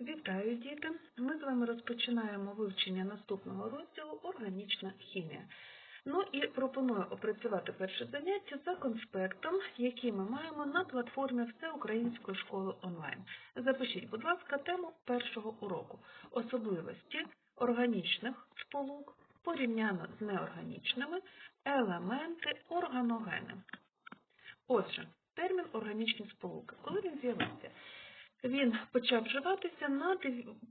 Вітаю, діти! Ми з вами розпочинаємо вивчення наступного розділу Органічна хімія. Ну і пропоную опрацювати перше заняття за конспектом, який ми маємо на платформі Всеукраїнської школи онлайн. Запишіть, будь ласка, тему першого уроку особливості органічних сполук порівняно з неорганічними елементи органогени. Отже, термін органічні сполуки. Коли він з'явився? Він почав вживатися на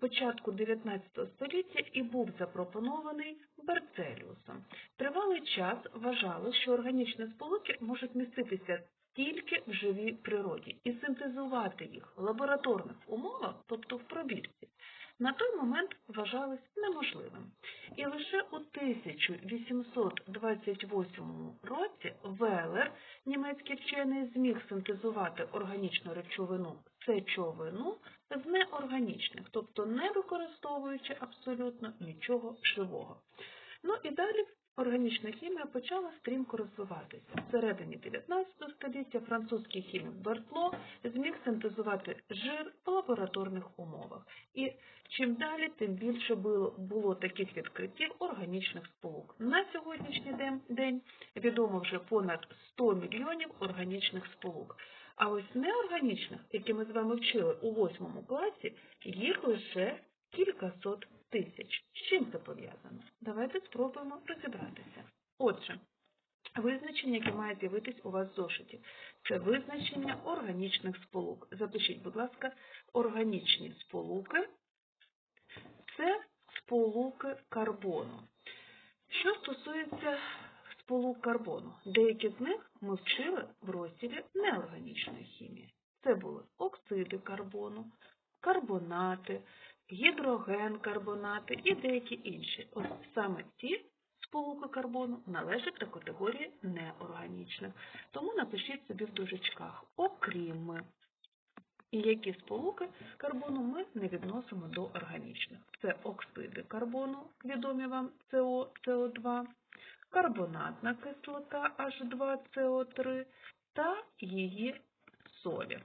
початку 19 століття і був запропонований Берцеліусом. Тривалий час вважали, що органічні сполуки можуть міститися тільки в живій природі і синтезувати їх в лабораторних умовах, тобто в пробірці, на той момент вважалось неможливим. І лише у 1828 році Велер, німецький вчений, зміг синтезувати органічну речовину сечовину з неорганічних, тобто не використовуючи абсолютно нічого живого. Ну і далі органічна хімія почала стрімко розвиватися. Всередині 19 століття французький хімік Бертло зміг синтезувати жир в лабораторних умовах. І чим далі, тим більше було, було таких відкриттів органічних сполук. На сьогоднішній день відомо вже понад 100 мільйонів органічних сполук. А ось неорганічних, які ми з вами вчили у восьмому класі, їх лише кількасот тисяч. З чим це пов'язано? Давайте спробуємо розібратися. Отже, визначення, яке має з'явитись у вас в зошиті, це визначення органічних сполук. Запишіть, будь ласка, органічні сполуки це сполуки карбону. Що стосується сполук карбону, деякі з них ми вчили в розділі неорганічної хімії. Це були оксиди карбону, карбонати, гідроген карбонати і деякі інші. Ось саме ці сполуки карбону належать до категорії неорганічних. Тому напишіть собі в дужечках окрім. Які сполуки карбону ми не відносимо до органічних. Це оксиди карбону, відомі вам СО, СО2, карбонатна кислота H2CO3 та її солі.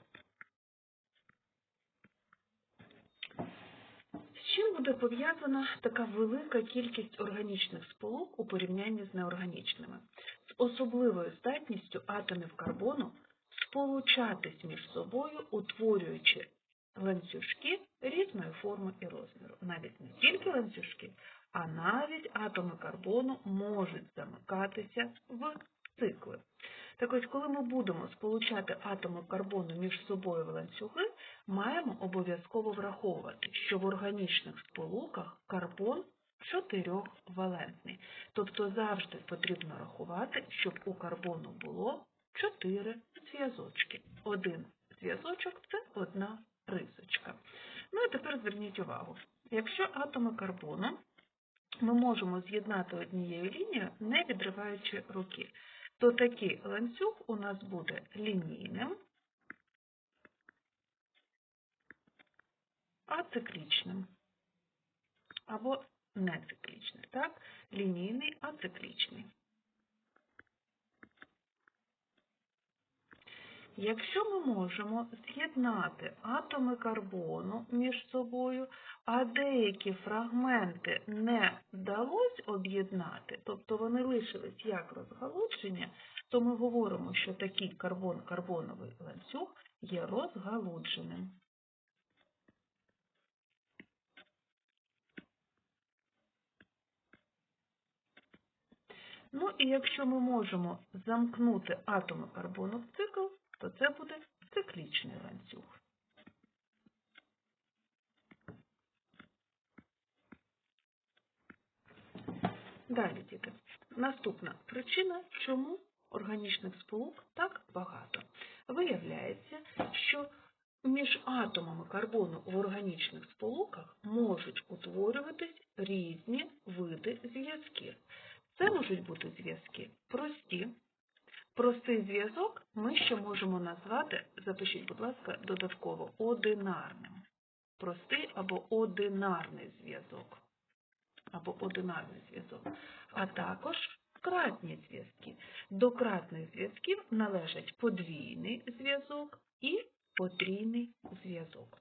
З чим буде пов'язана така велика кількість органічних сполук у порівнянні з неорганічними? З особливою здатністю атомів карбону сполучатись між собою, утворюючи ланцюжки різної форми і розміру. Навіть не тільки ланцюжки, а навіть атоми карбону можуть замикатися в цикли. Так ось, коли ми будемо сполучати атоми карбону між собою в ланцюги, маємо обов'язково враховувати, що в органічних сполуках карбон чотирьохвалентний. Тобто завжди потрібно рахувати, щоб у карбону було чотири зв'язочки. Один зв'язочок це одна рисочка. Ну і тепер зверніть увагу. Якщо атоми карбону можемо з'єднати однією лінією, не відриваючи руки, то такий ланцюг у нас буде лінійним, ациклічним або нециклічний. Так? Лінійний, ациклічний. Якщо ми можемо з'єднати атоми карбону між собою, а деякі фрагменти не вдалося об'єднати, тобто вони лишились як розгалудження, то ми говоримо, що такий карбон-карбоновий ланцюг є розгалудженим. Ну і якщо ми можемо замкнути атоми карбону в цикл, то це буде циклічний ланцюг. Далі, діти. Наступна причина, чому органічних сполук так багато. Виявляється, що між атомами карбону в органічних сполуках можуть утворюватись різні види зв'язків. Це можуть бути зв'язки прості. Простий зв'язок ми ще можемо назвати, запишіть, будь ласка, додатково одинарним. Простий або одинарний зв'язок. Або одинарний зв'язок. А також кратні зв'язки. До кратних зв'язків належать подвійний зв'язок і потрійний зв'язок.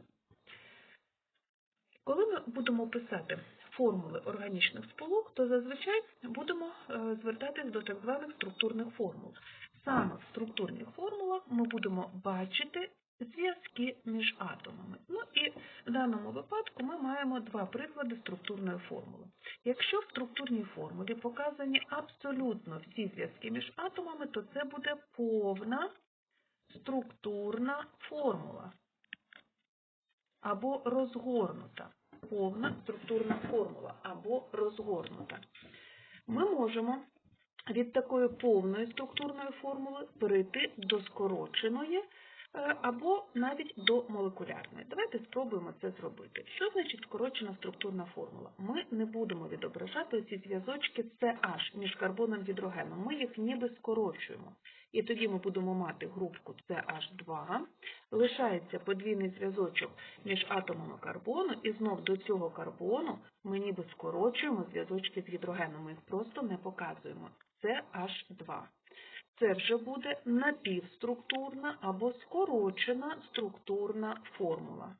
Коли ми будемо писати формули органічних сполук, то зазвичай будемо е, звертатись до так званих структурних формул. Саме в структурних формулах ми будемо бачити зв'язки між атомами. Ну і в даному випадку ми маємо два приклади структурної формули. Якщо в структурній формулі показані абсолютно всі зв'язки між атомами, то це буде повна структурна формула або розгорнута. Повна структурна формула або розгорнута. Ми можемо від такої повної структурної формули перейти до скороченої або навіть до молекулярної. Давайте спробуємо це зробити. Що значить скорочена структурна формула? Ми не будемо відображати ці зв'язочки CH між карбоном і гідрогеном. Ми їх ніби скорочуємо. І тоді ми будемо мати групку CH2, лишається подвійний зв'язочок між атомами карбону, і знов до цього карбону ми ніби скорочуємо зв'язочки з гідрогеном, ми їх просто не показуємо. CH2. Це вже буде напівструктурна або скорочена структурна формула.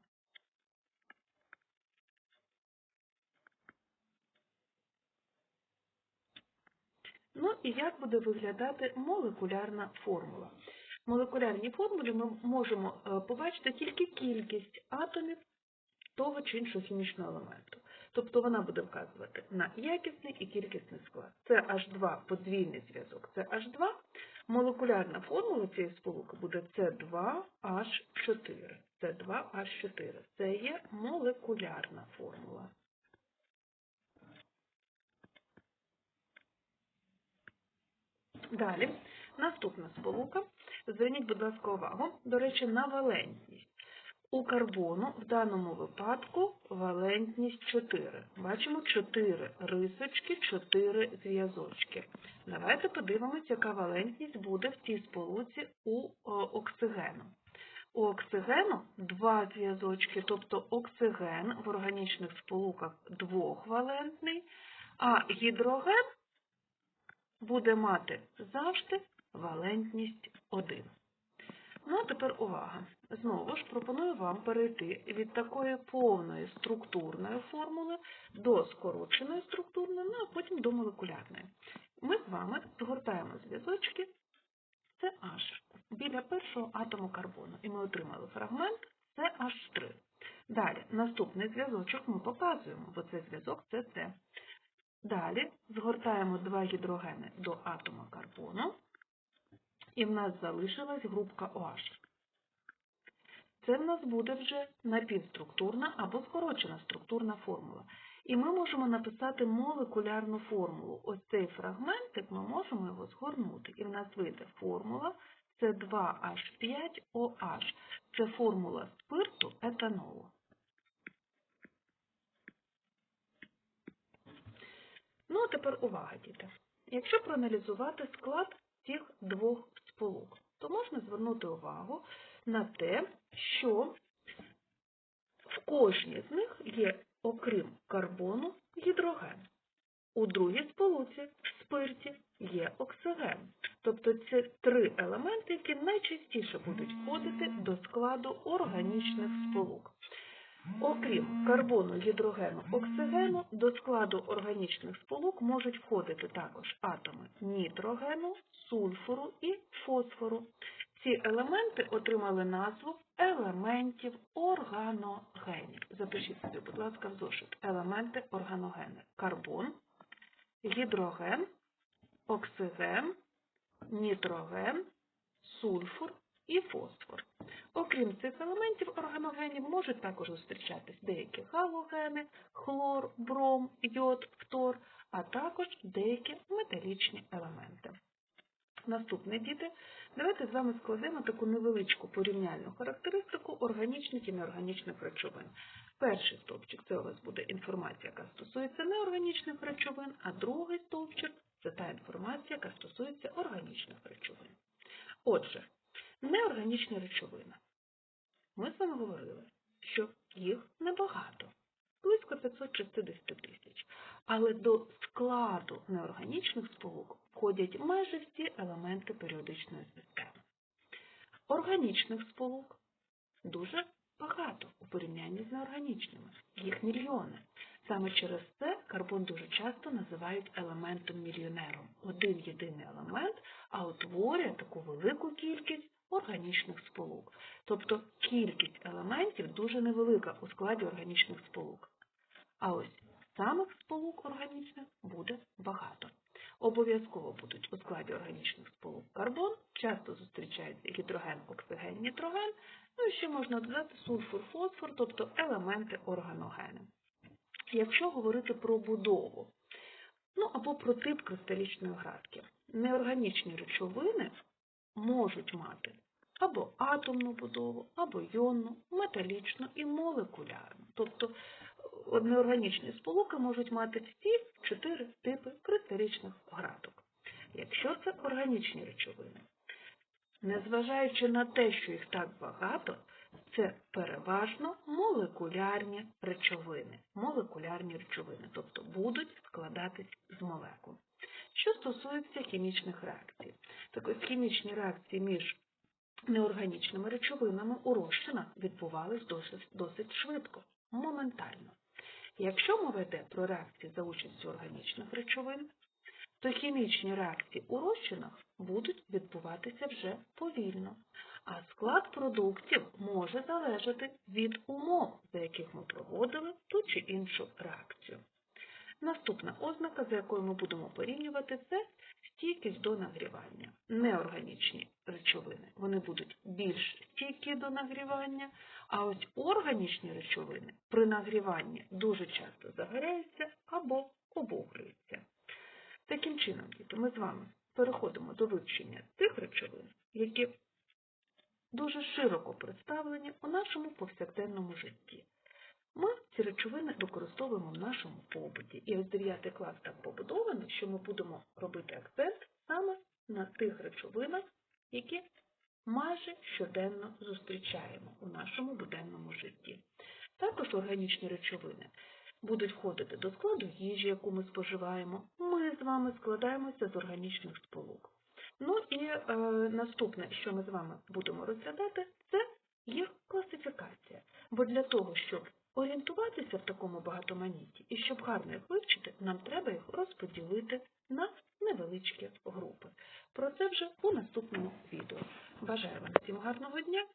Ну і як буде виглядати молекулярна формула? В молекулярній формулі ми можемо е, побачити тільки кількість атомів того чи іншого хімічного елементу. Тобто вона буде вказувати на якісний і кількісний склад. Це H2 подвійний зв'язок, це H2. Молекулярна формула цієї сполуки буде С2H4. С2H4. Це є молекулярна формула. Далі, наступна сполука. Зверніть, будь ласка, увагу, до речі, на валентність. У карбону в даному випадку валентність 4. Бачимо 4 рисочки, 4 зв'язочки. Давайте подивимось, яка валентність буде в цій сполуці у оксигену. У оксигену два зв'язочки, тобто оксиген в органічних сполуках двохвалентний, а гідроген буде мати завжди валентність 1. Ну, тепер увага. Знову ж пропоную вам перейти від такої повної структурної формули до скороченої структурної, ну а потім до молекулярної. Ми з вами згортаємо зв'язочки CH біля першого атому карбону, і ми отримали фрагмент CH3. Далі, наступний зв'язочок ми показуємо, бо це зв'язок CC. Далі згортаємо два гідрогени до атома карбону, і в нас залишилась групка OH. Це в нас буде вже напівструктурна або скорочена структурна формула. І ми можемо написати молекулярну формулу. Ось цей фрагментик ми можемо його згорнути. І в нас вийде формула С2H5OH. Це формула спирту етанолу. Ну, а тепер увага, діти. Якщо проаналізувати склад цих двох сполук, то можна звернути увагу на те, що в кожній з них є, окрім карбону, гідроген. У другій сполуці спирті є оксиген. Тобто це три елементи, які найчастіше будуть входити до складу органічних сполук. Окрім карбону, гідрогену, оксигену, до складу органічних сполук можуть входити також атоми нітрогену, сульфуру і фосфору. Ці елементи отримали назву елементів органогенів. Запишіть собі, будь ласка, в зошит. Елементи органогени. Карбон, гідроген, оксиген, нітроген, сульфур і фосфор. Окрім цих елементів органогенів можуть також зустрічатись деякі галогени, хлор, бром, йод, фтор, а також деякі металічні елементи. Наступне, діти, давайте з вами складемо таку невеличку порівняльну характеристику органічних і неорганічних речовин. Перший стовпчик це у вас буде інформація, яка стосується неорганічних речовин, а другий стовпчик це та інформація, яка стосується органічних речовин. Отже, неорганічні речовини. Ми з вами говорили, що їх небагато, близько 560 тисяч. Але до складу неорганічних сполук входять майже всі елементи періодичної системи. Органічних сполук дуже багато у порівнянні з неорганічними, їх мільйони. Саме через це карбон дуже часто називають елементом-мільйонером. Один єдиний елемент, а утворює таку велику кількість органічних сполук. Тобто кількість елементів дуже невелика у складі органічних сполук. А ось самих сполук органічних буде багато. Обов'язково будуть у складі органічних сполук карбон, часто зустрічається гідроген, оксиген, нітроген, ну і ще можна додати сульфур, фосфор, тобто елементи органогени. Якщо говорити про будову, ну або про тип кристалічної градки, неорганічні речовини можуть мати або атомну будову, або йонну, металічну і молекулярну. Тобто неорганічні сполуки можуть мати всі чотири типи кристалічних градок. Якщо це органічні речовини, незважаючи на те, що їх так багато, це переважно молекулярні речовини. Молекулярні речовини, тобто будуть складатись з молекул. Що стосується хімічних реакцій, так ось хімічні реакції між неорганічними речовинами у розчинах відбувались досить, досить швидко, моментально. Якщо мова йде про реакції за участю органічних речовин, то хімічні реакції у розчинах будуть відбуватися вже повільно, а склад продуктів може залежати від умов, за яких ми проводили ту чи іншу реакцію. Наступна ознака, за якою ми будемо порівнювати, це стійкість до нагрівання. Неорганічні речовини вони будуть більш стійкі до нагрівання, а ось органічні речовини при нагріванні дуже часто загоряються або обуглюються. Таким чином, діти, ми з вами переходимо до вивчення тих речовин, які дуже широко представлені у нашому повсякденному житті. Ми ці речовини використовуємо в нашому побуті. І ось 9 клас так побудований, що ми будемо робити акцент саме на тих речовинах, які майже щоденно зустрічаємо у нашому буденному житті. Також органічні речовини будуть входити до складу їжі, яку ми споживаємо. Ми з вами складаємося з органічних сполук. Ну і е, наступне, що ми з вами будемо розглядати, це їх класифікація. Бо для того, щоб орієнтуватися в такому багатоманітті і щоб гарно їх вивчити, нам треба їх розподілити на невеличкі групи. Про це вже у наступному відео. Бажаю вам всім гарного дня